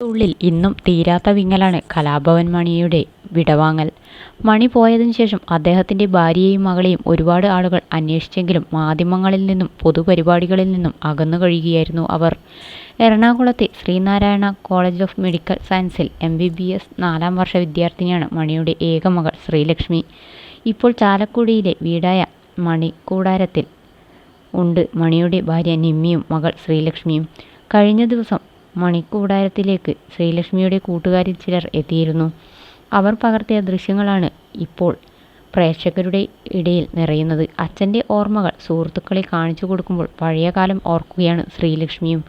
ഉള്ളിൽ ഇന്നും തീരാത്ത വിങ്ങലാണ് കലാഭവൻ മണിയുടെ വിടവാങ്ങൽ. മണി പോയതിനു ശേഷം അദ്ദേഹത്തിന്റെ ഭാര്യയെയും മകളെയും ഒരുപാട് ആളുകൾ അന്വേഷിച്ചെങ്കിലും മാധ്യമങ്ങളിൽ നിന്നും പൊതുപരിപാടികളിൽ നിന്നും അകന്നു കഴിയുകയായിരുന്നു അവർ. എറണാകുളത്തെ ശ്രീനാരായണ കോളേജ് ഓഫ് മെഡിക്കൽ സയൻസിൽ എംബിബിഎസ് നാലാം വർഷ വിദ്യാർത്ഥിനിയാണ് മണിയുടെ ഏക മകൾ ശ്രീലക്ഷ്മി. ഇപ്പോൾ ചാലക്കുടിയിലെ വീടായ മണിക്കൂടാരത്തിൽ ഉണ്ട് മണിയുടെ ഭാര്യ നിമ്മിയും മകൾ ശ്രീലക്ഷ്മിയും. കഴിഞ്ഞ ദിവസം മണിക്കൂടാരത്തിലേക്ക് ശ്രീലക്ഷ്മിയുടെ കൂട്ടുകാരിൽ ചിലർ എത്തിയിരുന്നു. അവർ പകർത്തിയ ദൃശ്യങ്ങളാണ് ഇപ്പോൾ പ്രേക്ഷകരുടെ ഇടയിൽ നിറയുന്നത്. അച്ഛന്റെ ഓർമ്മകൾ സുഹൃത്തുക്കളെ കാണിച്ചു കൊടുക്കുമ്പോൾ പഴയകാലം ഓർക്കുകയാണ് ശ്രീലക്ഷ്മിയും.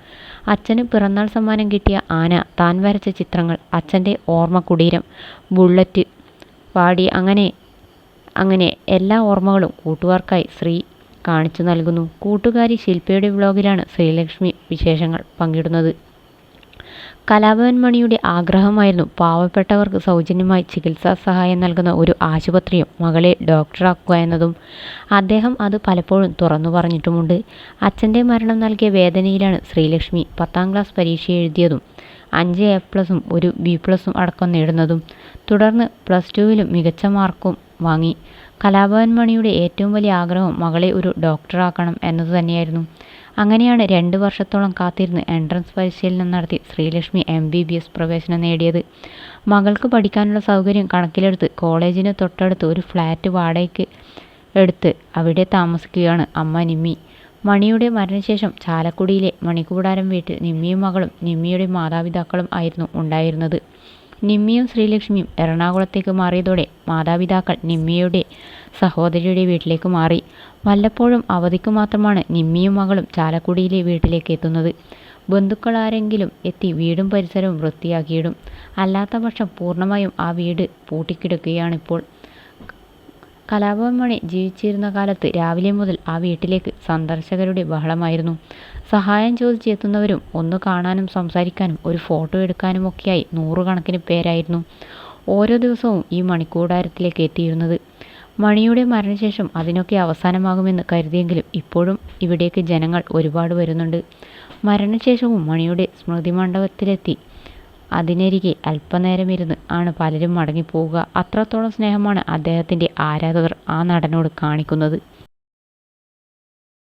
അച്ഛന് പിറന്നാൾ സമ്മാനം കിട്ടിയ ആന, താൻ വരച്ച ചിത്രങ്ങൾ, അച്ഛന്റെ ഓർമ്മ കുടീരം ബുള്ളറ്റ്, വാടി അങ്ങനെ അങ്ങനെ എല്ലാ ഓർമ്മകളും കൂട്ടുകാർക്കായി ശ്രീ കാണിച്ചു നൽകുന്നു. കൂട്ടുകാരി ശിൽപയുടെ വ്ലോഗിലാണ് ശ്രീലക്ഷ്മി വിശേഷങ്ങൾ പങ്കിടുന്നത്. കലാഭവൻ മണിയുടെ ആഗ്രഹമായിരുന്നു പാവപ്പെട്ടവർക്ക് സൗജന്യമായി ചികിത്സാ സഹായം നൽകുന്ന ഒരു ആശുപത്രിയും മകളെ ഡോക്ടറാക്കുക എന്നതും. അദ്ദേഹം അത് പലപ്പോഴും തുറന്നു പറഞ്ഞിട്ടുമുണ്ട്. അച്ഛന്റെ മരണം നൽകിയ വേദനയിലാണ് ശ്രീലക്ഷ്മി പത്താം ക്ലാസ് പരീക്ഷ എഴുതിയതും അഞ്ച് എ പ്ലസും ഒരു ബി പ്ലസും അടക്കം നേടുന്നതും. തുടർന്ന് പ്ലസ് ടുവിലും മികച്ച മാർക്കും വാങ്ങി. കലാഭവൻ മണിയുടെ ഏറ്റവും വലിയ ആഗ്രഹം മകളെ ഒരു ഡോക്ടറാക്കണം എന്നതു തന്നെയായിരുന്നു. അങ്ങനെയാണ് രണ്ട് വർഷത്തോളം കാത്തിരുന്ന് എൻട്രൻസ് പരിശീലനം നടത്തി Sreelakshmi M B B S പ്രവേശനം നേടിയത്. മകൾക്ക് പഠിക്കാനുള്ള സൗകര്യം കണക്കിലെടുത്ത് കോളേജിന് തൊട്ടടുത്ത് ഒരു ഫ്ലാറ്റ് വാടകയ്ക്ക് എടുത്ത് അവിടെ താമസിക്കുകയാണ് അമ്മ നിമ്മി. മണിയുടെ മരണശേഷം ചാലക്കുടിയിലെ മണിക്കൂടാരം വീട്ടിൽ നിമ്മിയും മകളും നിമ്മിയുടെ മാതാപിതാക്കളും ആയിരുന്നു ഉണ്ടായിരുന്നത്. നിമ്മിയും ശ്രീലക്ഷ്മിയും എറണാകുളത്തേക്ക് മാറിയതോടെ മാതാപിതാക്കൾ നിമ്മിയുടെ സഹോദരിയുടെ വീട്ടിലേക്ക് മാറി. വല്ലപ്പോഴും അവധിക്ക് മാത്രമാണ് നിമ്മിയും മകളും ചാലക്കുടിയിലെ വീട്ടിലേക്ക് എത്തുന്നത്. ബന്ധുക്കളാരെങ്കിലും എത്തി വീടും പരിസരവും വൃത്തിയാക്കിയിടും. അല്ലാത്തപക്ഷം പൂർണമായും ആ വീട് പൂട്ടിക്കിടക്കുകയാണിപ്പോൾ. കലാഭവൻ ജീവിച്ചിരുന്ന കാലത്ത് രാവിലെ മുതൽ ആ വീട്ടിലേക്ക് സന്ദർശകരുടെ ബഹളമായിരുന്നു. സഹായം ചോദിച്ച് എത്തുന്നവരും ഒന്ന് കാണാനും സംസാരിക്കാനും ഒരു ഫോട്ടോ എടുക്കാനും ഒക്കെയായി നൂറുകണക്കിന് പേരായിരുന്നു ഓരോ ദിവസവും ഈ മണിക്കൂടാരത്തിലേക്ക് എത്തിയിരുന്നത്. മണിയുടെ മരണശേഷം അതിനൊക്കെ അവസാനമാകുമെന്ന് കരുതിയെങ്കിലും ഇപ്പോഴും ഇവിടേക്ക് ജനങ്ങൾ ഒരുപാട് വരുന്നുണ്ട്. മരണശേഷവും മണിയുടെ സ്മൃതിമണ്ഡപത്തിലെത്തി അതിനരികെ അല്പനേരം ഇരുന്ന് ആണ് പലരും മടങ്ങിപ്പോവുക. അത്രത്തോളം സ്നേഹമാണ് അദ്ദേഹത്തിന്റെ ആരാധകർ ആ നടനോട് കാണിക്കുന്നത്.